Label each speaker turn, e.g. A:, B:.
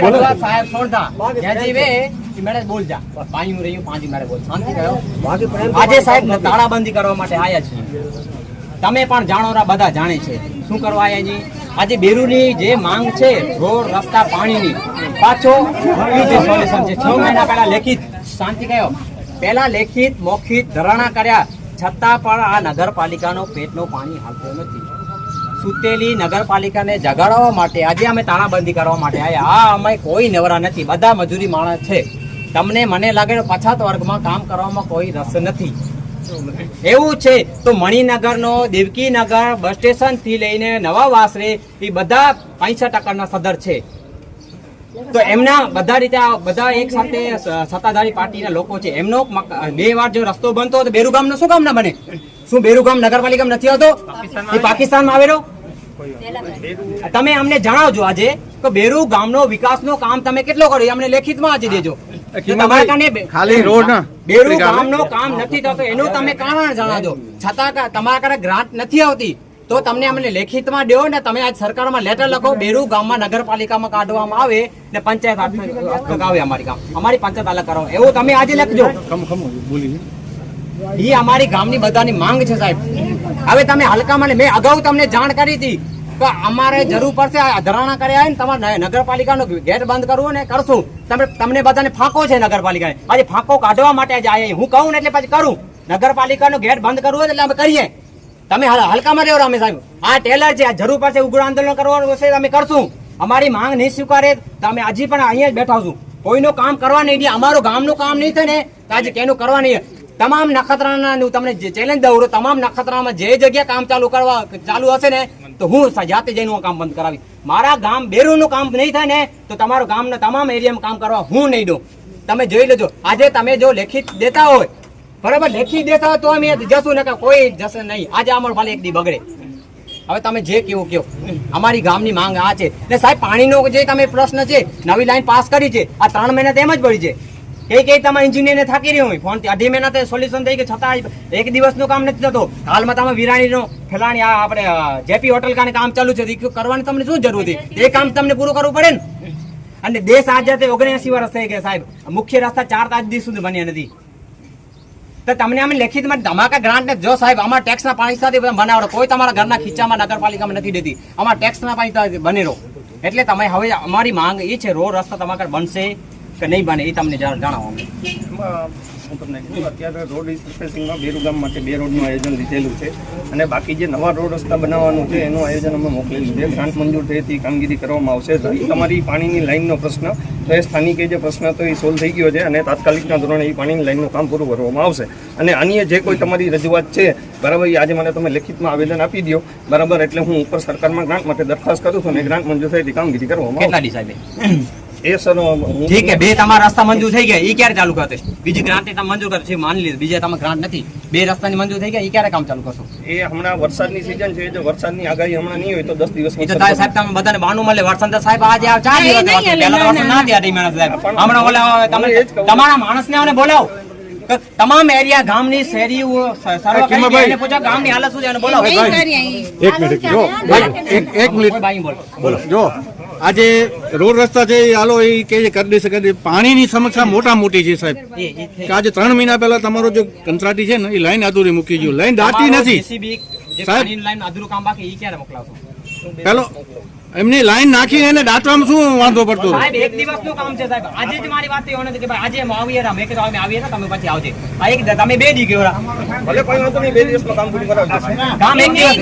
A: બોલવા સાહેબ સોંઢા જ્યાં જીવે એ મેળે બોલ જા. પાણી રહ્યું પાંચ મેળે બોલ. શાંતિ કયો આજે સાહેબ તાળાબંધી કરવા માટે આયા છીએ. તમે પણ જાણો બધા જાણે છે. શું કરવા આયા જી? આજે બેરુની જે માંગ છે રોડ રસ્તા પાણીની પાછો જે સોલ્યુશન છે. છ મહિના પહેલા લેખિત શાંતિ કયો પહેલા લેખિત મૌખિત ધરણા કર્યા. છતાં પણ આ નગરપાલિકાનો પેટનો પાણી હાલતો નથી. સુતેલી નગરપાલિકાને જગાડવા માટે આજે અમે તાણાબંધી કરવા માટે આવ્યા આ અમે કોઈ નવરા નથી. બધા મજૂરી માણસ છે. તમને મને લાગે પછાત વર્ગમાં કામ કરવામાં કોઈ રસ નથી. એવું છે તો મણિનગરનો, દેવકીનગર, બસ સ્ટેશનથી લઈને નવા વાસરે એ બધા પૈસા ટકાના સદર છે. તો એમના બધા રીતે બધા એક સાથે સત્તાધારી પાર્ટીના લોકો છે. એમનો બે વાર જો રસ્તો બનતો તો બેરુગામ નો શું કામ ના બને? શું બેરુગામ નગરપાલિકામાં નથી આવતો? એ પાકિસ્તાનમાં આવેલો? તમે અમને જણાવજો આજે કે બેરુ ગામનો વિકાસનો કામ તમે કેટલો કર્યો? અમને લેખિતમાં આજે દેજો. બેરુ ગામ કારણે
B: ખાલી રોડ
A: બેરુ ગામનો કામ નથી થતો એનું તમે કારણ જણાવજો. છતાં તમારા કારણે ગ્રાન્ટ નથી આવતી. તો તમને અમને લેખિતમાં દો ને તમે આજ સરકારમાં લેટર લખો બેરુ ગામમાં નગરપાલિકામાં કાઢવામાં આવે ને પંચાયત આવે અમારી ગામ. અમારી પંચાયત અલગ કરો એવું તમે આજે લખજો. એ અમારી ગામની બધાની માંગ છે સાહેબ. હવે તમે હલકામાં મેં અગાઉ તમને જાણ કરી હતી કે અમારે જરૂર પડશે આ ધરાણા કર્યા ને તમારે ન- નગરપાલિકાનો ગેટ બંધ કરવો ને કરશું. તમે તમને બધાને ફાંકો છે નગરપાલિકાએ. આજે ફાંકો કાઢવા માટે આજે આયા હું કહું ને એટલે પછી કરું. નગરપાલિકાનો ગેટ બંધ કરવો એટલે અમે કરીએ. તમે હલ- હલકામાં રહેવો અમે સાહેબ. આ ટેલર છે, આ જરૂર પડશે, ઉગ્ર આંદોલન કરવાનું હશે અમે કરશું. અમારી માંગ નહીં સ્વીકારે, તો અમે હજી પણ અહીંયા જ બેઠા છું. કોઈનું કામ કરવા નહીં દે, અમારું ગામનું કામ નહીં થાય ને, તો આજે કેનું કરવા નહીં? તમામ નખત્રાના હું તમને ચેલેન્જ દઉં તમામ નખત્રામાં જે જગ્યા કામ ચાલુ કરવા ચાલુ હશે ને, તો હું જાતે જઈને હું કામ બંધ કરાવી મારા ગામ બેરુનું કામ નહીં થાય ને, તો તમારું ગામના તમામ એરિયામાં કામ કરવા હું નહીં દઉં. તમે જોઈ લેજો. આજે તમે જો લેખિત દેતા હોય બરાબર, લેખી દેતા તો અમે જશું ને કે કોઈ જશે નહીં. આજે અમારું ખાલી એક દી બગડે. હવે તમે જે કેવું કયો અમારી ગામની માંગ આ છે. ને સાહેબ, પાણીનો જે તમે પ્રશ્ન છે, નવી લાઈન પાસ કરી છે, આ ત્રણ મહિના તેમ જ પડી છે. કઈ કઈ તમારા એન્જિનિયરને થાકી રહ્યો હોય. ફોનથી અઢી મહિના તે સોલ્યુશન થઈ ગયું છતાં એક દિવસનું કામ નથી થતો. હાલમાં તમે વિરાણીનો ફેલાણી આ આપણે જેપી હોટલ કાને કામ ચાલુ છે કરવાની તમને શું જરૂર હતી? એ કામ તમને પૂરું કરવું પડે ને? અને દેશ આજે ઓગણએસી વર્ષ થઈ ગયા સાહેબ. મુખ્ય રસ્તા ચાર તાજ દિવસ સુધી બન્યા નથી. તો તમને અમે લેખિતમાં ધમાકા ગ્રાન્ટ ને જો સાહેબ અમારા ટેક્સના પાણી સાથે બનાવડો કોઈ તમારા ઘરના ખીચામાં નગરપાલિકામાં નથી દેતી. અમારા ટેક્સના પાણી બનેલો એટલે તમે હવે અમારી માંગ એ છે, રોડ રસ્તા તમારા બનશે કે નહીં બને એ તમને જણાવો.
C: હું તમને અત્યારે રોડ રિસર્ફેસિંગમાં બેરુ માટે બે રોડનું આયોજન લીધેલું છે. અને બાકી જે નવા રોડ રસ્તા બનાવવાનું છે, એનું આયોજન અમે મોકલેલું છે. ગ્રાન્ટ મંજૂર થઈ કામગીરી કરવામાં આવશે. રહી તમારી પાણીની લાઇનનો પ્રશ્ન. તો એ સ્થાનિકે જે પ્રશ્ન તો એ સોલ્વ થઈ ગયો છે અને તાત્કાલિકના ધોરણે એ પાણીની લાઇનનું કામ પૂરું કરવામાં આવશે. અને અન્ય જે કોઈ તમારી રજૂઆત છે, બરાબર, એ આજે મને તમે લેખિતમાં આવેદન આપી દો બરાબર, એટલે હું ઉપર સરકારમાં ગ્રાન્ટ માટે દરખાસ્ત કરું છું અને ગ્રાન્ટ મંજૂર થઈ કામગીરી કરવામાં
A: કેટલા સાહેબ
C: એ?
A: ઠીક છે બે તમારા રસ્તા મંજૂર થઈ ગયા એ ક્યારે ચાલુ કરશે? બીજી ગ્રાન્ટ તમે મંજૂર કરશે માની લીધું બીજા તમે ગ્રાન્ટ નથી. બે રસ્તાની મંજૂર થઈ ગયા એ ક્યારે કામ ચાલુ કરશો?
C: એ હમણાં વરસાદની સિઝન છે જો વરસાદની આગાહી હમણાં નહીં હોય તો દસ દિવસ
A: એ તો તારે સાહેબ તમે બધાને બાનુ મળે. વરસાદ સાહેબ આજે ચાર દિવસ પહેલા તો વરસાદ ના દે મહિના સાહેબ. હમણાં બોલાવો તમે. તમારા માણસને આને બોલાવો. તમામ એરિયા ગામની શેરીઓ. એને પૂછો ગામની હાલત શું છે બોલો
B: એક મિનિટ જો એક મિનિટ.
A: બોલો
B: જો આજે રોડ રસ્તા છે એ હાલો એ કે કરી દેશે કરી દે. પાણીની સમસ્યા મોટા મોટી છે સાહેબ. કે આજે ત્રણ મહિના પહેલા તમારો જે કંત્રાટી છે ને એ લાઈન અધૂરી મૂકી ગયું. લાઈન દાટી નથી. સાહેબ.
A: લાઈન અધૂરું કામ બાકી એ ક્યારે મોકલાવશો?
B: પેલો એમની લાઈન નાખીને એને દાટવામાં શું વાંધો પડતો?
A: સાહેબ એક દિવસનું કામ છે સાહેબ. આજે જ મારી વાત એવી નથી કે ભાઈ આજે અમે આવીએ રહ્યા મેં કીધું અમે આવીએ રહ્યા તમે પછી આવજે. આ એક તમે બે દી ગયો રા
C: ભલે કોઈ વાંધો નહીં બે દિવસમાં કામ પૂરું કરાવજો.
A: કામ એક દિવસ